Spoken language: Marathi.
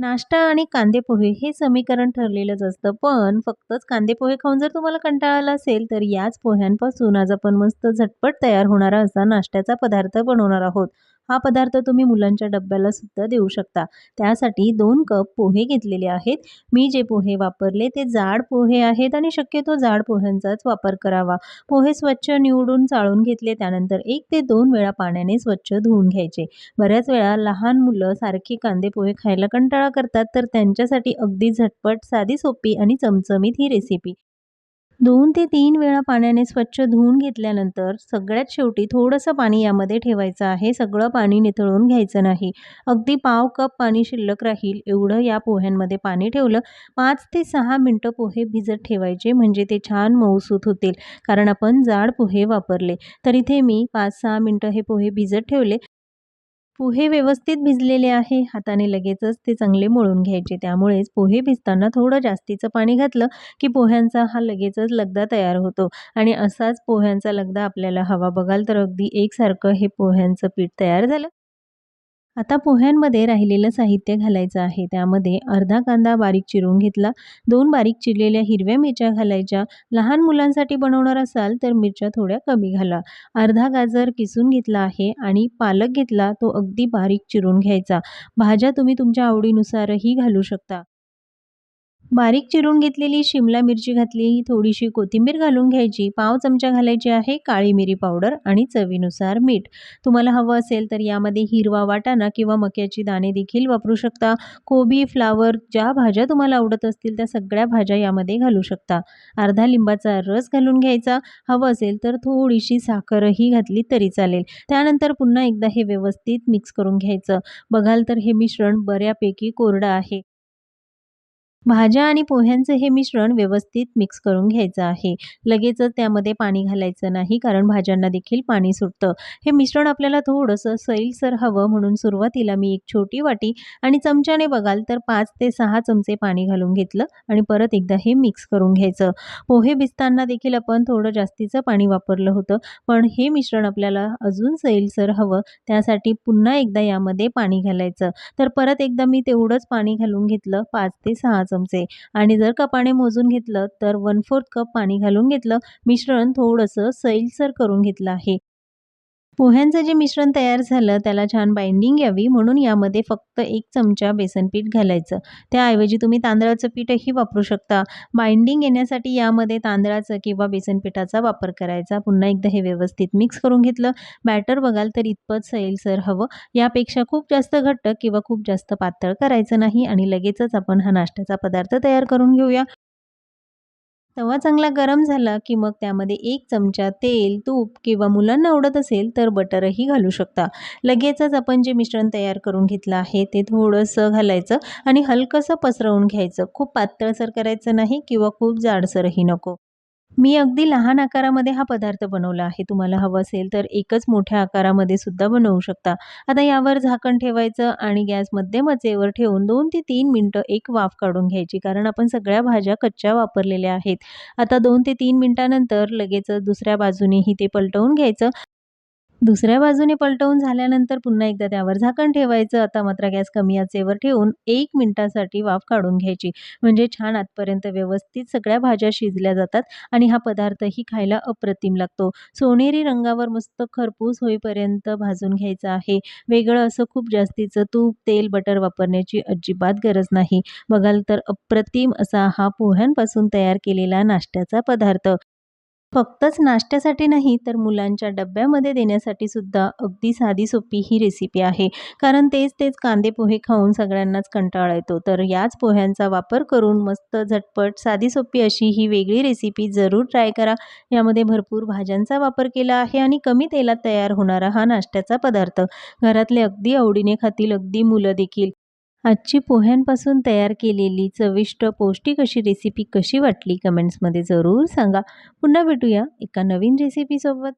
नाश्ता आणि कांदेपोहे हे समीकरण ठरलेलंच असतं. पण फक्तच कांदेपोहे खाऊन जर तुम्हाला कंटाळा आला असेल तर याच पोह्यांपासून आज आपण मस्त झटपट तयार होणारा असा नाश्त्याचा पदार्थ बनवणार आहोत. हा पदार्थ तुम्ही मुलांच्या डब्याला सुद्धा देऊ शकता. त्यासाठी दोन कप पोहे घेतलेले आहेत. मी जे पोहे वापरले ते जाड पोहे आहेत आणि शक्यतो जाड पोह्यांचाच वापर करावा. पोहे स्वच्छ निवडून चाळून घेतले त्यानंतर एक ते दोन वेळा पाण्याने स्वच्छ धुवून घ्यायचे. बऱ्याच वेळा लहान मुलं सारखी कांदे पोहे खायला कंटाळा करतात तर त्यांच्यासाठी अगदी झटपट साधी सोपी आणि चमचमीत ही रेसिपी दोन ते तीन वेळा पाण्याने स्वच्छ धुवून घेतल्यानंतर सगळ्यात शेवटी थोडंसं पाणी यामध्ये ठेवायचं आहे. सगळं पाणी निथळून घ्यायचं नाही. अगदी पाव कप पाणी शिल्लक राहील एवढं या पोह्यांमध्ये पाणी ठेवलं. पाच ते सहा मिनटं पोहे भिजत ठेवायचे म्हणजे ते छान मऊसूत होतील. कारण आपण जाड पोहे वापरले. तर इथे मी पाच सहा मिनटं हे पोहे भिजत ठेवले. पोहे व्यवस्थित भिजलेले आहे. हाताने लगेचच ते चांगले मळून घ्यायचे. त्यामुळेच पोहे भिजताना थोडं जास्तीचं पाणी घातलं की पोह्यांचा हा लगेचच लगदा तयार होतो. आणि असाच पोह्यांचा लगदा आपल्याला हवा बघाल तर अगदी एकसारखं हे पोह्यांचं पीठ तयार झालं. आता पोह्यांमध्ये राहिलेलं साहित्य घालायचं आहे. त्यामध्ये अर्धा कांदा बारीक चिरून घेतला. दोन बारीक चिरलेल्या हिरव्या मिरच्या घालायच्या. लहान मुलांसाठी बनवणार असाल तर मिरच्या थोड्या कमी घाला. अर्धा गाजर किसून घेतला आहे आणि पालक घेतला तो अगदी बारीक चिरून घ्यायचा. भाज्या तुम्ही तुमच्या आवडीनुसारही घालू शकता. बारीक चिरून घेतलेली शिमला मिरची घातली थोडीशी कोथिंबीर घालून घ्यायची पाव चमचा घालायची आहे काळी मिरी पावडर आणि चवीनुसार मीठ. तुम्हाला हवं असेल तर यामध्ये हिरवा वाटाणा किंवा मक्याची दाणे देखील वापरू शकता. कोबी फ्लावर ज्या भाज्या तुम्हाला आवडत असतील त्या सगळ्या भाज्या यामध्ये घालू शकता. अर्धा लिंबाचा रस घालून घ्यायचा. हवं असेल तर थोडीशी साखरही घातली तरी चालेल. त्यानंतर पुन्हा एकदा हे व्यवस्थित मिक्स करून घ्यायचं. बघाल तर हे मिश्रण बऱ्यापैकी कोरडं आहे. भाज्या आणि पोह्यांचं हे मिश्रण व्यवस्थित मिक्स करून घ्यायचं आहे. लगेचच त्यामध्ये पाणी घालायचं नाही कारण भाज्यांना देखील पाणी सुटतं. हे मिश्रण आपल्याला थोडंसं सैलसर हवं म्हणून सुरुवातीला मी एक छोटी वाटी आणि चमच्याने बघाल तर पाच ते सहा चमचे पाणी घालून घेतलं आणि परत एकदा हे मिक्स करून घ्यायचं. पोहे भिजताना देखील आपण थोडं जास्तीचं पाणी वापरलं होतं पण हे मिश्रण आपल्याला अजून सैलसर हवं त्यासाठी पुन्हा एकदा यामध्ये पाणी घालायचं. तर परत एकदा मी तेवढंच पाणी घालून घेतलं पाच ते सहा चमचे. आणि जर कपाने मोजून घेतलं तर वन फोर्थ कप पाणी घालून घेतलं. मिश्रण थोडंसं सैलसर करून घेतलं आहे. पोह्यांचं जे मिश्रण तयार झालं त्याला छान बाइंडिंग यावी. म्हणून यामध्ये फक्त एक चमचा बेसन पीठ घालायचं. त्याऐवजी तुम्ही तांदळाचं पीठही वापरू शकता. बाइंडिंग येण्यासाठी यामध्ये तांदळाचं किंवा बेसन पिठाचा वापर करायचा. पुन्हा एकदा हे व्यवस्थित मिक्स करून घेतलं. बॅटर बघाल तर इतपत सैलसर हवं. यापेक्षा खूप जास्त घट्ट किंवा खूप जास्त पातळ करायचं नाही. आणि लगेचच आपण हा नाश्त्याचा पदार्थ तयार करून घेऊया. तवा चांगला गरम झाला की मग त्यामध्ये एक चमचा तेल तूप किंवा मुलांना आवडत असेल तर बटरही घालू शकता. लगेचच आपण जे मिश्रण तयार करून घेतलं आहे ते थोडंसं घालायचं आणि हलकंसं पसरवून घ्यायचं. खूप पातळसर करायचं नाही किंवा खूप जाडसरही नको. मी अगदी लहान आकारामध्ये हा पदार्थ बनवला आहे. तुम्हाला हवं असेल तर एकच मोठ्या आकारामध्ये सुद्धा बनवू शकता. आता यावर झाकण ठेवायचं आणि गॅस मध्यम आचेवर ठेवून दोन ते तीन मिनटं एक वाफ काढून घ्यायची कारण आपण सगळ्या भाज्या कच्च्या वापरलेल्या आहेत. आता दोन ते तीन मिनटानंतर लगेच दुसऱ्या बाजूनेही ते पलटवून घ्यायचं. दुसऱ्या बाजूने पलटवून झाल्यानंतर पुन्हा एकदा त्यावर झाकण ठेवायचं. आता मात्र गॅस कमी आचेवर ठेवून एक मिनटासाठी वाफ काढून घ्यायची. म्हणजे छान आतपर्यंत व्यवस्थित सगळ्या भाज्या शिजल्या जातात आणि हा पदार्थही खायला अप्रतिम लागतो. सोनेरी रंगावर मस्त खरपूस होईपर्यंत भाजून घ्यायचं आहे. वेगळं असं खूप जास्तीचं तूप तेल बटर वापरण्याची अजिबात गरज नाही. बघाल तर अप्रतिम असा हा पोह्यांपासून तयार केलेला नाश्त्याचा पदार्थ. फक्तच नाश्त्यासाठी नाही तर मुलांच्या डब्यामध्ये देण्यासाठी सुद्धा अगदी साधी सोपी ही रेसिपी आहे. कारण तेच तेच कांदे पोहे खाऊन सगळ्यांनाच कंटाळा येतो. तर याच पोह्यांचा वापर करून मस्त झटपट साधी सोपी अशी ही वेगळी रेसिपी जरूर ट्राय करा. यामध्ये भरपूर भाज्यांचा वापर केला आहे आणि कमी तेलात तयार होणारा हा नाश्त्याचा पदार्थ. घरातले अगदी आवडीने खातील अगदी मुलं देखील. आजची पोह्यांपासून तयार केलेली चविष्ट पौष्टिक अशी रेसिपी कशी वाटली? कमेंट्समध्ये जरूर सांगा. पुन्हा भेटूया एका नवीन रेसिपीसोबत